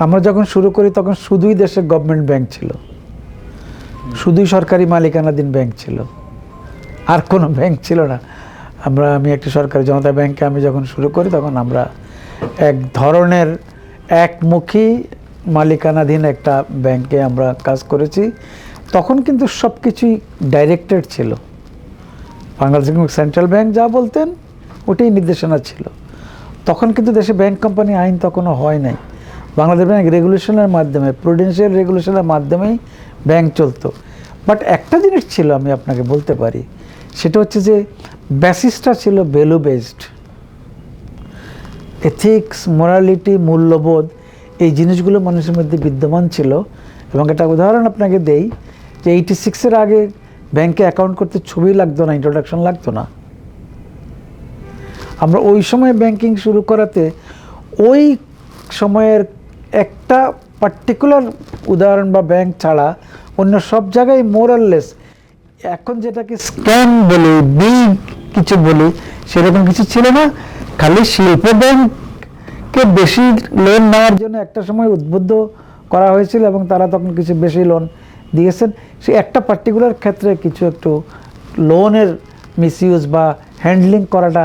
আমরা যখন শুরু করি তখন শুধুই দেশে গভর্নমেন্ট ব্যাংক ছিল। শুধুই সরকারি মালিকানাধীন ব্যাংক ছিল। আর কোনো ব্যাংক ছিল না। আমরা, আমি একটি সরকারি জনতা ব্যাংকে আমি যখন শুরু করি তখন আমরা এক ধরনের একমুখী মালিকানাধীন একটা ব্যাংকে আমরা কাজ করেছি। তখন কিন্তু সব কিছুই ডাইরেক্টেড ছিল। বাংলাদেশ সেন্ট্রাল ব্যাংক যা বলতেন, ওটাই নির্দেশনা ছিল। তখন কিন্তু দেশে ব্যাংক কোম্পানি আইন তখনও হয় নাই। বাংলাদেশ ব্যাংক রেগুলেশনের মাধ্যমে প্রুডেন্সিয়াল রেগুলেশনের মাধ্যমেই ব্যাংক চলতো। বাট একটা জিনিস ছিল আমি আপনাকে বলতে পারি, সেটা হচ্ছে যে বেসিসটা ছিল ভ্যালু বেসড এথিক্স মোরালিটি মূল্যবোধ, এই জিনিসগুলো মানুষের মধ্যে বিদ্যমান ছিল। এবং একটা উদাহরণ আপনাকে দেই, যে এইটি সিক্সের আগে ব্যাংকে অ্যাকাউন্ট করতে ছবি লাগতো না ইন্ট্রোডাকশন লাগতো না। আমরা ওই সময় ব্যাংকিং শুরু করাতে ওই সময়ের একটা পার্টিকুলার উদাহরণ বা ব্যাংক ছাড়া অন্য সব জায়গায় মোরাললেস এখন যেটাকে স্ক্যাম বলি বিল কিছু বলি, সেরকম কিছু ছিল না। খালি শিল্প ব্যাংককে বেশি লোন নেওয়ার জন্য একটা সময় উদ্বুদ্ধ করা হয়েছিল এবং তারা তখন কিছু বেশি লোন দিয়েছেন। সে একটা পার্টিকুলার ক্ষেত্রে কিছু একটু লোনের মিসইউজ বা হ্যান্ডলিং করাটা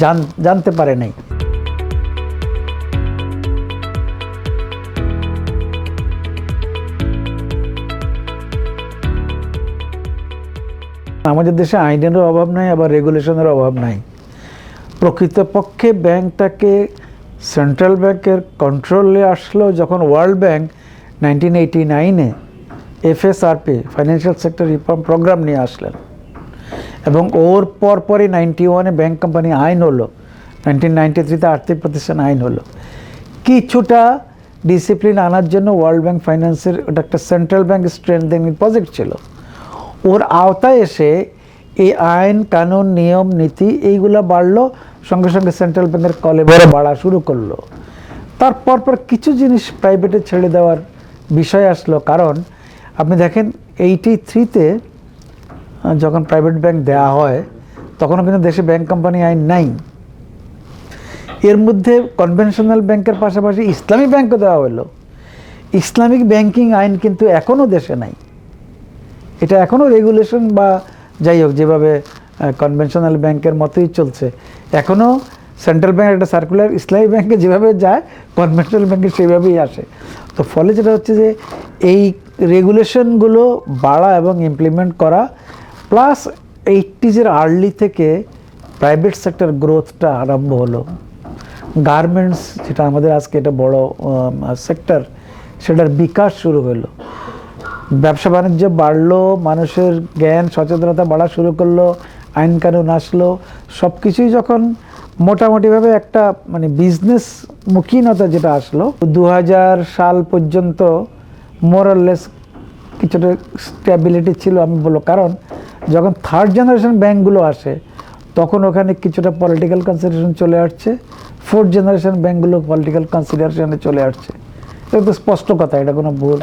জান, জানতে পারে নাই। আমাদের দেশে আইনেরও অভাব নাই, আবার রেগুলেশনের অভাব নাই। প্রকৃতপক্ষে ব্যাংকটাকে সেন্ট্রাল ব্যাংকের কন্ট্রোলে আসলো যখন ওয়ার্ল্ড ব্যাংক নাইনটিন এইটি নাইনে FSRP, financial sector reform programme নিয়ে আসলেন। এবং ওর পর পরই নাইনটি ওয়ানে ব্যাংক কোম্পানি আইন হলো। নাইনটিন নাইনটি থ্রিতে আর্থিক প্রতিষ্ঠান আইন হলো। কিছুটা ডিসিপ্লিন আনার জন্য ওয়ার্ল্ড ব্যাংক ফাইন্যান্সের ওটা একটা সেন্ট্রাল ব্যাংক স্ট্রেংথেনিং প্রজেক্ট ছিল। ওর আওতায় এসে এই আইন কানুন নিয়ম নীতি এইগুলো বাড়লো সঙ্গে সঙ্গে সেন্ট্রাল ব্যাংকের কলেবরও বাড়া শুরু করল। তারপর পর কিছু জিনিস প্রাইভেটে ছেড়ে দেওয়ার বিষয় আসলো। কারণ আপনি দেখেন এইটি থ্রিতে যখন প্রাইভেট ব্যাংক দেওয়া হয় তখনও কিন্তু দেশে ব্যাংক কোম্পানি আইন নাই। এর মধ্যে কনভেনশনাল ব্যাংকের পাশাপাশি ইসলামী ব্যাংকও দেওয়া হলো। ইসলামিক ব্যাংকিং আইন কিন্তু এখনও দেশে নাই। এটা এখনও রেগুলেশন বা যাই হোক যেভাবে কনভেনশনাল ব্যাংকের মতোই চলছে। এখনও সেন্ট্রাল ব্যাংক একটা সার্কুলার ইসলামী ব্যাংকে যেভাবে যায় কনভেনশনাল ব্যাংকে সেভাবেই আসে। তো ফলে যেটা হচ্ছে যে, এই রেগুলেশনগুলো বাড়া এবং ইমপ্লিমেন্ট করা প্লাস এইটিজের আর্লি থেকে প্রাইভেট সেক্টর গ্রোথটা আরম্ভ হলো। গার্মেন্টস যেটা আমাদের আজকে এটা বড় সেক্টর সেটার বিকাশ শুরু হলো। ব্যবসা বাণিজ্য বাড়লো, মানুষের জ্ঞান, সচেতনতা বাড়া শুরু করল, আইন কানুন আসলো সব কিছুই যখন মোটামুটিভাবে একটা মানে বিজনেস মুখীনতা যেটা আসলো দু হাজার সাল পর্যন্ত মোরাললেস কিছুটা স্ট্যাবিলিটি ছিল আমি বলব। কারণ যখন থার্ড জেনারেশন ব্যাঙ্কগুলো আসে, তখন ওখানে কিছুটা পলিটিক্যাল কনসিডারেশন চলে আসছে ফোর্থ জেনারেশন ব্যাঙ্কগুলো পলিটিক্যাল কনসিডারেশনে চলে আসছে। এটা তো স্পষ্ট কথা, এটা কোনো ভুল।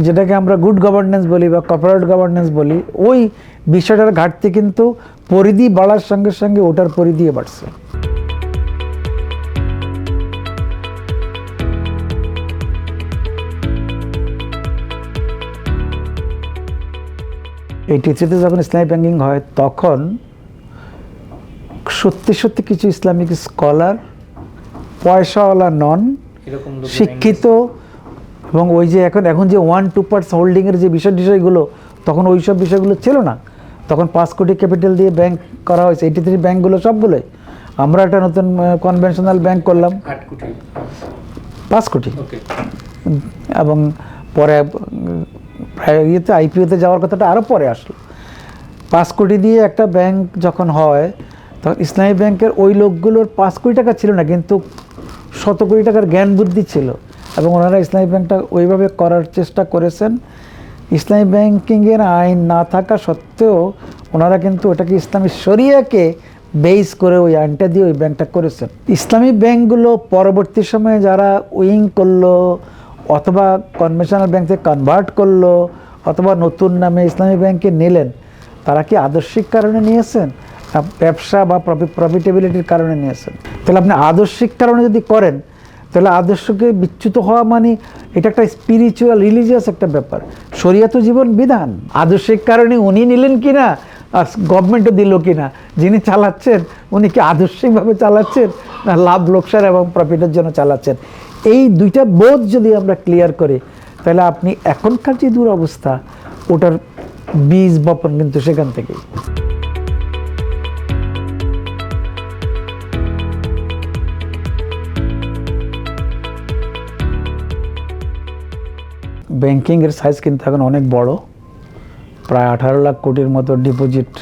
যেটাকে আমরা গুড গভর্নেন্স বলি বা কর্পোরেট গভর্নেন্স বলি ওই বিষয়টার ঘাটতি কিন্তু পরিধি বাড়ার সঙ্গে সঙ্গে ওটার পরিধিও বাড়ছে। এই টিচিতে যখন ইসলামিক ব্যাঙ্কিং হয় তখন সত্যি সত্যি কিছু ইসলামিক স্কলার পয়সাওয়ালা নন শিক্ষিত এবং ওই যে এখন এখন যে ওয়ান টু পার্টস হোল্ডিংয়ের যে বিষয় বিষয়গুলো তখন ওই সব বিষয়গুলো ছিল না। তখন পাঁচ কোটি ক্যাপিটাল দিয়ে ব্যাংক করা হয়েছে। এইটি থ্রি ব্যাঙ্কগুলো সবগুলোই আমরা একটা নতুন কনভেনশনাল ব্যাংক করলাম। পাঁচ কোটি। এবং পরে প্রায় ইয়েতে আইপিওতে যাওয়ার কথাটা আরও পরে আসলো। পাঁচ কোটি দিয়ে একটা ব্যাংক যখন হয় তখন ইসলামী ব্যাংকের ওই লোকগুলোর পাঁচ কোটি টাকা ছিল না কিন্তু শত কোটি টাকার জ্ঞান বুদ্ধি ছিল। এবং ওনারা ইসলামী ব্যাংকটা ওইভাবে করার চেষ্টা করেছেন। ইসলামী ব্যাংকিংয়ের আইন না থাকা সত্ত্বেও ওনারা কিন্তু ওটাকে ইসলামী শরিয়াকে বেস করে ওই আইনটা দিয়ে ওই ব্যাংকটা করেছেন। ইসলামী ব্যাংকগুলো পরবর্তী সময়ে যারা উইং করল, অথবা কনভেনশনাল ব্যাংক থেকে কনভার্ট করল, অথবা নতুন নামে ইসলামী ব্যাংকে নিলেন, তারা কি আদর্শিক কারণে নিয়েছেন? ব্যবসা বা প্রফিটেবিলিটির কারণে নিয়েছেন। তাহলে আপনি আদর্শিক কারণে যদি করেন তাহলে আদর্শকে বিচ্যুত হওয়া মানে এটা একটা স্পিরিচুয়াল রিলিজিয়াস একটা ব্যাপার। শরিয়াত জীবন বিধান। আদর্শিক কারণে উনি নিলেন কি না আর গভর্নমেন্টও দিল কি না যিনি চালাচ্ছেন, উনি কি আদর্শিকভাবে চালাচ্ছেন, না লাভ, লোকসান এবং প্রফিটের জন্য চালাচ্ছেন? এই দুইটা বোধ যদি আমরা ক্লিয়ার করি, তাহলে আপনি এখনকার যে দুরবস্থা, ওটার বীজ বপন কিন্তু সেখান থেকেই। ব্যাংকিংয়ের সাইজ কিন্তু এখন অনেক বড়। প্রায় আঠারো লাখ কোটির মতো ডিপোজিট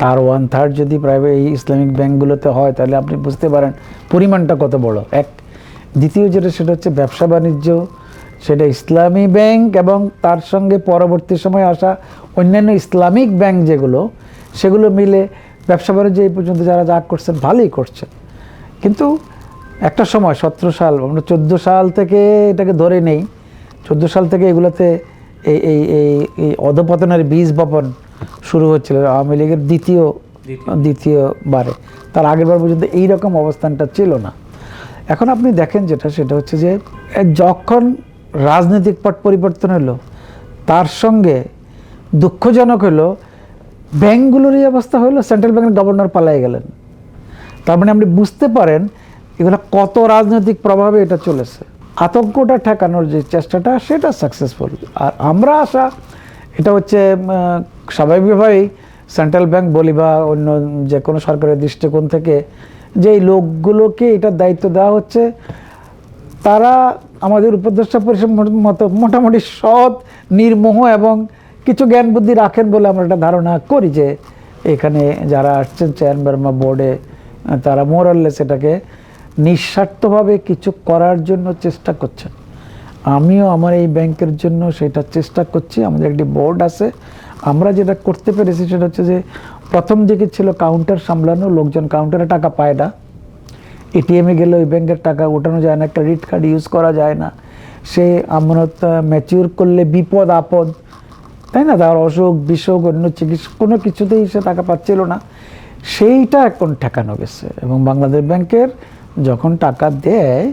তার ওয়ান থার্ড যদি প্রাইভেট এই ইসলামিক ব্যাংকগুলোতে হয়, তাহলে আপনি বুঝতে পারেন পরিমাণটা কত বড়। এক, দ্বিতীয় যেটা, সেটা হচ্ছে ব্যবসা বাণিজ্য। সেটা ইসলামী ব্যাংক এবং তার সঙ্গে পরবর্তী সময়ে আসা অন্যান্য ইসলামিক ব্যাংক যেগুলো, সেগুলো মিলে ব্যবসা বাণিজ্য এই পর্যন্ত যারা যা করছেন, ভালোই করছেন। কিন্তু একটা সময়, সতেরো সাল, আমরা চোদ্দ সাল থেকে এটাকে ধরে নেই। চোদ্দ সাল থেকে এগুলোতে এই এই এই অধপতনের বীজ বপন শুরু হচ্ছিল আওয়ামী লীগের দ্বিতীয় দ্বিতীয়বারে তার আগের বার পর্যন্ত এই রকম অবস্থানটা ছিল না। এখন আপনি দেখেন যেটা সেটা হচ্ছে যে যখন রাজনৈতিক পট পরিবর্তন হলো তার সঙ্গে দুঃখজনক হলো ব্যাংকগুলোর এই অবস্থা হলো সেন্ট্রাল ব্যাংকের গভর্নর পালাই গেলেন। তার মানে আপনি বুঝতে পারেন এগুলো কত রাজনৈতিক প্রভাবে এটা চলেছে। আতঙ্কটা ঠেকানোর যে চেষ্টাটা, সেটা সাকসেসফুল আর আমরা আশা, এটা হচ্ছে স্বাভাবিকভাবেই সেন্ট্রাল ব্যাংক বলি বা অন্য যে কোনো সরকারের দৃষ্টিকোণ থেকে, যে এই লোকগুলোকে এটার দায়িত্ব দেওয়া হচ্ছে, তারা আমাদের উপদেষ্টা পরিষদ মতো মোটামুটি সৎ, নির্মোহ এবং কিছু জ্ঞান বুদ্ধি রাখেন বলে আমরা একটা ধারণা করি যে, এখানে যারা আসছেন চেয়ারম্যান বা বোর্ডে তারা মোরাললেস এটাকে নিঃস্বার্থভাবে কিছু করার জন্য চেষ্টা করছেন। আমিও আমার এই ব্যাংকের জন্য সেটা চেষ্টা করছি, আমাদের একটি বোর্ড আছে। আমরা যেটা করতে পেরেছি সেটা হচ্ছে যে, প্রথম দিকে ছিল কাউন্টার সামলানো, লোকজন কাউন্টারে টাকা পায় না। এটিএমে গেলে ওই ব্যাংকের টাকা ওঠানো যায় না, ক্রেডিট কার্ড ইউজ করা যায় না। সে আমানত ম্যাচিউর করলে বিপদ, আপদ, তাই না? তার অসুখ, বিসুখ অন্য চিকিৎসা, কোনো কিছুতেই সে টাকা পাচ্ছিল না। সেইটা এখন ঠেকানো গেছে এবং বাংলাদেশ ব্যাংকের যখন টাকা দেয়,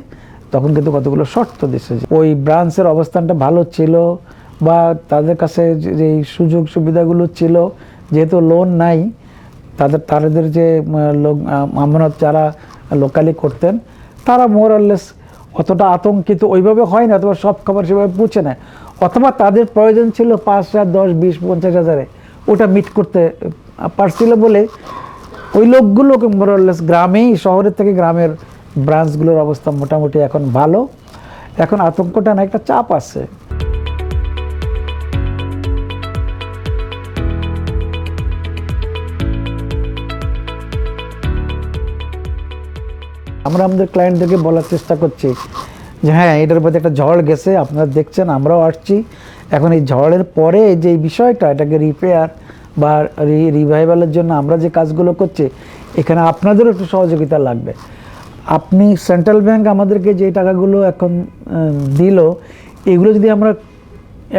তখন কিন্তু কতগুলো শর্ত দিচ্ছে ওই ব্রাঞ্চের অবস্থানটা ভালো ছিল বা তাদের কাছে যে সুযোগ সুবিধাগুলো ছিল, যেহেতু লোন নাই, তাদের তাদের যে লোক আমানত যারা লোকালি করতেন, তারা মোরাললেস অতটা আতঙ্কিত ওইভাবে হয় না, অথবা সব খবর সেভাবে পৌঁছে নেয় অথবা তাদের প্রয়োজন ছিল পাঁচ হাজার, দশ, বিশ, পঞ্চাশ হাজারে। ওটা মিট করতে পারছিল বলে ওই লোকগুলোকে মোরাললেস গ্রামেই, শহরের থেকে গ্রামের ব্রাঞ্চগুলোর অবস্থা মোটামুটি এখন ভালো। এখন আতঙ্কটা না, একটা চাপ আছে। আমরা আমাদের ক্লায়েন্টদেরকে বলার চেষ্টা করছি যে হ্যাঁ এটার প্রতি একটা ঝড় গেছে, আপনারা দেখছেন, আমরাও আসছি। এখন এই ঝড়ের পরে যে বিষয়টা, এটাকে রিপেয়ার বা রিভাইভালের জন্য আমরা যে কাজগুলো করছি, এখানে আপনাদেরও একটু সহযোগিতা লাগবে। আপনি সেন্ট্রাল ব্যাংক আমাদেরকে যে টাকাগুলো এখন দিল, এগুলো যদি আমরা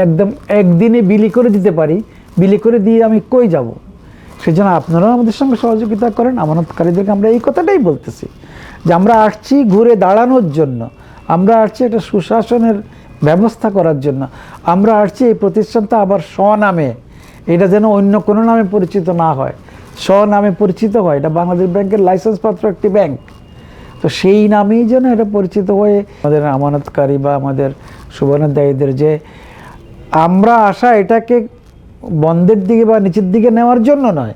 একদম একদিনে বিলি করে দিতে পারি, বিলি করে দিয়ে আমি কই যাব? সেই জন্য আপনারাও আমাদের সঙ্গে সহযোগিতা করেন, আমানতকারীদেরকে আমরা এই কথাটাই বলতেছি, যে আমরা আসছি ঘুরে দাঁড়ানোর জন্য, আমরা আসছি একটা সুশাসনের ব্যবস্থা করার জন্য, আমরা আসছি এই প্রতিষ্ঠানটা আবার স্বনামে। এটা যেন অন্য কোনো নামে পরিচিত না হয়। স স্বনামে পরিচিত হয়। এটা বাংলাদেশ ব্যাংকের লাইসেন্সপত্র একটি ব্যাংক। তো সেই নামেই যেন এটা পরিচিত হয়ে আমাদের আমানতকারী বা আমাদের সুবর্ণদায়ীদের যে আমরা আসা এটাকে বন্ধের দিকে বা নিচের দিকে নেওয়ার জন্য নয়